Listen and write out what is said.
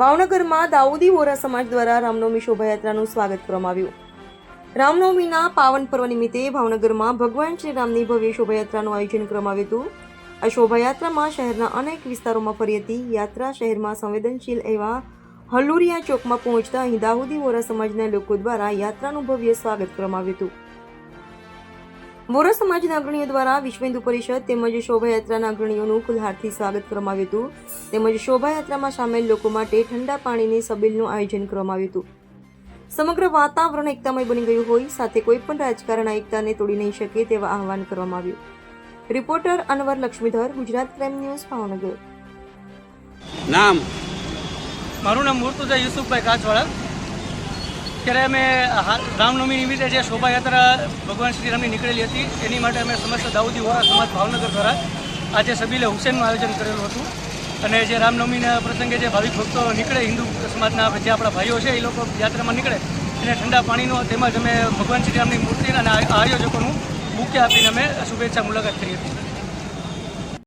ભાવનગરમાં દાઉદી વોરા સમાજ દ્વારા રામનવમી શોભાયાત્રાનું સ્વાગત કરવામાં આવ્યું. રામનવમીના પાવન પર્વ નિમિત્તે ભાવનગરમાં ભગવાન શ્રી રામની ભવ્ય શોભાયાત્રાનું આયોજન કરવામાં આવ્યું હતું. આ શોભાયાત્રામાં શહેરના અનેક વિસ્તારોમાં ફરી હતી. યાત્રા શહેરમાં સંવેદનશીલ એવા હલુરિયા ચોકમાં પહોંચતા અહીં દાઉદી વોરા સમાજના લોકો દ્વારા યાત્રાનું ભવ્ય સ્વાગત કરવામાં આવ્યું હતું. વોરા સમાજના અગ્રણીઓ દ્વારા વિશ્વ હિન્દુ પરિષદ તેમજ શોભાયાત્રાના અગ્રણીઓનું ફુલહારથી સ્વાગત કરવામાં આવ્યું હતું. તેમજ શોભાયાત્રામાં સામેલ લોકો માટે ઠંડા પાણીની સબીલનું આયોજન કરવામાં આવ્યું હતું. સમગ્ર વાતાવરણ એકતામય બની ગયું હોય સાથે કોઈ પણ રાજકારણ આ એકતાને તોડી નહીં શકે તેવા આહવાન કરવામાં આવ્યું. Reporter Anwar Laxmidhar Gujarat crime news Bhavnagar. નામ? મારું નામ મુર્તુજા યુસુફભાઈ કાચવાળા ત્યારે અમે રામનવમી નિમિત્તે જે શોભાયાત્રા ભગવાન શ્રીરામની નીકળેલી હતી, એની માટે અમે સમસ્ત દાઉદી વોરા સમાજ ભાવનગર દ્વારા આજે સબીલે હુસેનનું આયોજન કરેલું હતું. અને જે રામનવમીના પ્રસંગે જે ભાવિક ભક્તો નીકળે, હિન્દુ સમાજના જે આપણા ભાઈઓ છે, એ લોકો યાત્રામાં નીકળે, એને ઠંડા પાણીનો તેમજ અમે ભગવાન શ્રીરામની મૂર્તિ અને આયોજકોનું બુકે આપીને અમે શુભેચ્છા મુલાકાત કરી હતી.